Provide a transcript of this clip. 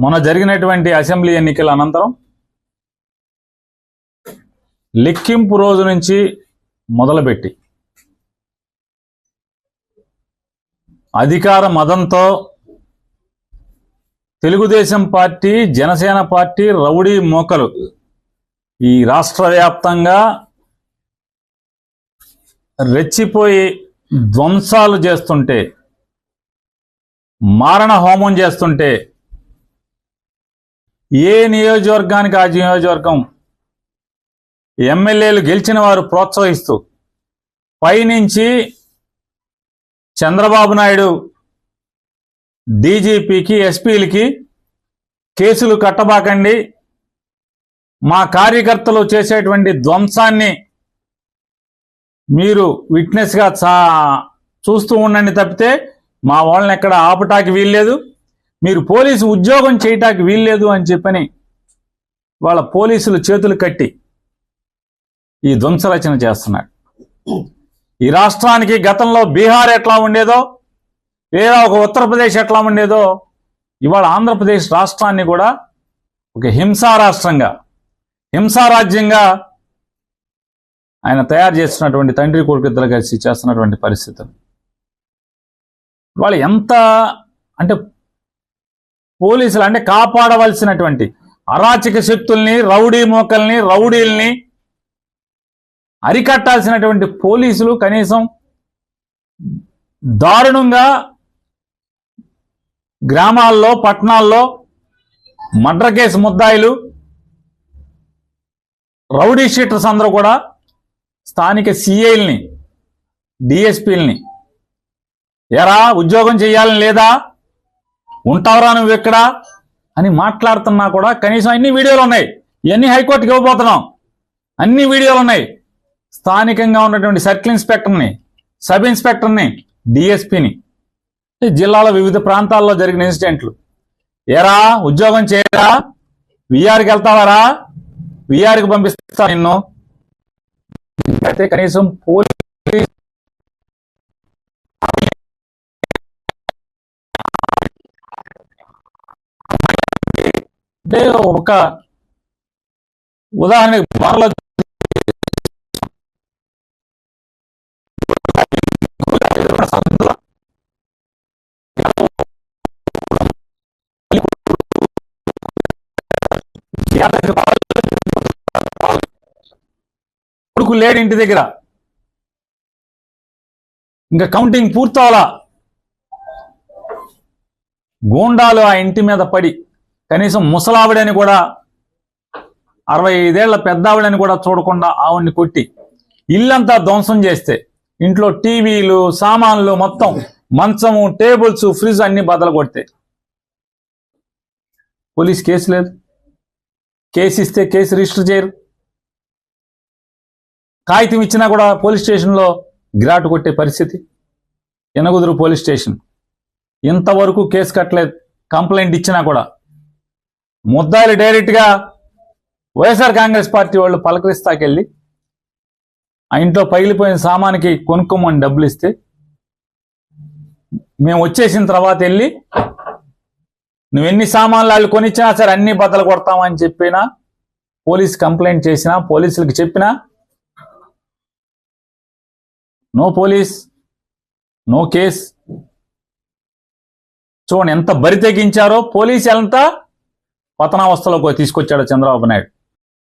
మొన్న జరిగినటువంటి అసెంబ్లీ ఎన్నికల అనంతరం లెక్కింపు రోజు నుంచి మొదలుపెట్టి అధికార మదంతో Telugu Desam party Janasena party rowdy మోకలు ఈ రాష్ట్ర వ్యాప్తంగా రెచ్చిపోయి ధ్వంసాలు చేస్తుంటే మారణ హోమం చేస్తుంటే ఏ నియోజకవర్గానికి ఆ నియోజకవర్గం? ఎమ్మెల్యేలు గెలిచిన వారు ప్రోత్సహిస్తూ పైనుంచి చంద్రబాబు నాయుడు డీజీపీకి ఎస్పీలకి కేసులు కట్టబాకండి. మా కార్యకర్తలు చేసేటువంటి ధ్వంసాన్ని మీరు విట్నెస్గా చా చూస్తూ ఉండండి తప్పితే మా వాళ్ళని ఎక్కడ ఆపటానికి వీల్లేదు. మీరు పోలీసు ఉద్యోగం చేయటానికి వీల్లేదు అని చెప్పని వాళ్ళ పోలీసులు చేతులు కట్టి ఈ ధ్వంసరచన చేస్తున్నాడు ఈ రాష్ట్రానికి గతంలో బీహార్ ఎట్లా ఉండేదో లేదా ఒక ఉత్తరప్రదేశ్ ఎట్లా ఉండేదో ఇవాళ ఆంధ్రప్రదేశ్ రాష్ట్రాన్ని కూడా ఒక హింసా రాష్ట్రంగా హింసారాజ్యంగా ఆయన తయారు చేస్తున్నటువంటి తండ్రి కొడుకు ఇద్దరు కలిసి చేస్తున్నటువంటి పరిస్థితులు. వాళ్ళు ఎంత అంటే పోలీసులు అంటే కాపాడవలసినటువంటి అరాచక శక్తుల్ని రౌడీ మోకల్ని రౌడీల్ని అరికట్టాల్సినటువంటి పోలీసులు కనీసం దారుణంగా గ్రామాల్లో పట్టణాల్లో మర్డర్ కేసు ముద్దాయిలు రౌడీ షీటర్స్ అందరూ కూడా స్థానిక సిఐల్ని డిఎస్పీల్ని ఎరా ఉద్యోగం చేయాలని లేదా ఉంటావురా నువ్వు ఎక్కడ? అని మాట్లాడుతున్నా కూడా కనీసం అన్ని వీడియోలు ఉన్నాయి. ఇవన్నీ హైకోర్టుకి ఇవ్వబోతున్నాం. అన్ని వీడియోలు ఉన్నాయి. స్థానికంగా ఉన్నటువంటి సర్కిల్ ఇన్స్పెక్టర్ని సబ్ ఇన్స్పెక్టర్ని డిఎస్పిని జిల్లాలో వివిధ ప్రాంతాల్లో జరిగిన ఇన్సిడెంట్లు. ఏరా? ఉద్యోగం చేయరా? విఆర్కి వెళ్తావారా? విఆర్కి పంపిస్తా నిన్ను. అయితే కనీసం పోలీస్ అంటే ఒక ఉదాహరణకి బార్లో కొడుకు లేడు ఇంటి దగ్గర. ఇంకా కౌంటింగ్ పూర్తవలా. గూండాలు ఆ ఇంటి మీద పడి కనీసం ముసలావిడని కూడా అరవై ఐదేళ్ళ పెద్దావిడని కూడా చూడకుండా ఆవిడ్ని కొట్టి ఇల్లంతా ధ్వంసం చేస్తే ఇంట్లో టీవీలు సామాన్లు మొత్తం మంచము టేబుల్స్ ఫ్రిడ్జ్ అన్ని బద్దలు కొడితే. పోలీస్ కేసు లేదు. కేసు ఇస్తే కేసు రిజిస్టర్ చేయరు. కాగితం ఇచ్చినా కూడా పోలీస్ స్టేషన్లో గిరాటు కొట్టే పరిస్థితి. Enagudurru police station. ఇంతవరకు కేసు కట్టలేదు. కంప్లైంట్ ఇచ్చినా కూడా ముద్దాయిలు డైరెక్ట్గా వైఎస్ఆర్ కాంగ్రెస్ పార్టీ వాళ్ళు పలకరిస్తాకెళ్ళి ఆ ఇంట్లో పగిలిపోయిన సామానికి కొనుక్కోమని డబ్బులు ఇస్తే మేము వచ్చేసిన తర్వాత వెళ్ళి నువ్వు ఎన్ని సామాన్లు వాళ్ళు కొనిచ్చినా సరే అన్ని బద్దలు కొడతామని చెప్పినా పోలీస్ కంప్లైంట్ చేసినా పోలీసులకు చెప్పినా నో పోలీస్ నో కేస్. చూడండి ఎంత బరి తెగించారో పోలీసు ఎంత పతనావస్థలోకి తీసుకొచ్చాడు చంద్రబాబు నాయుడు.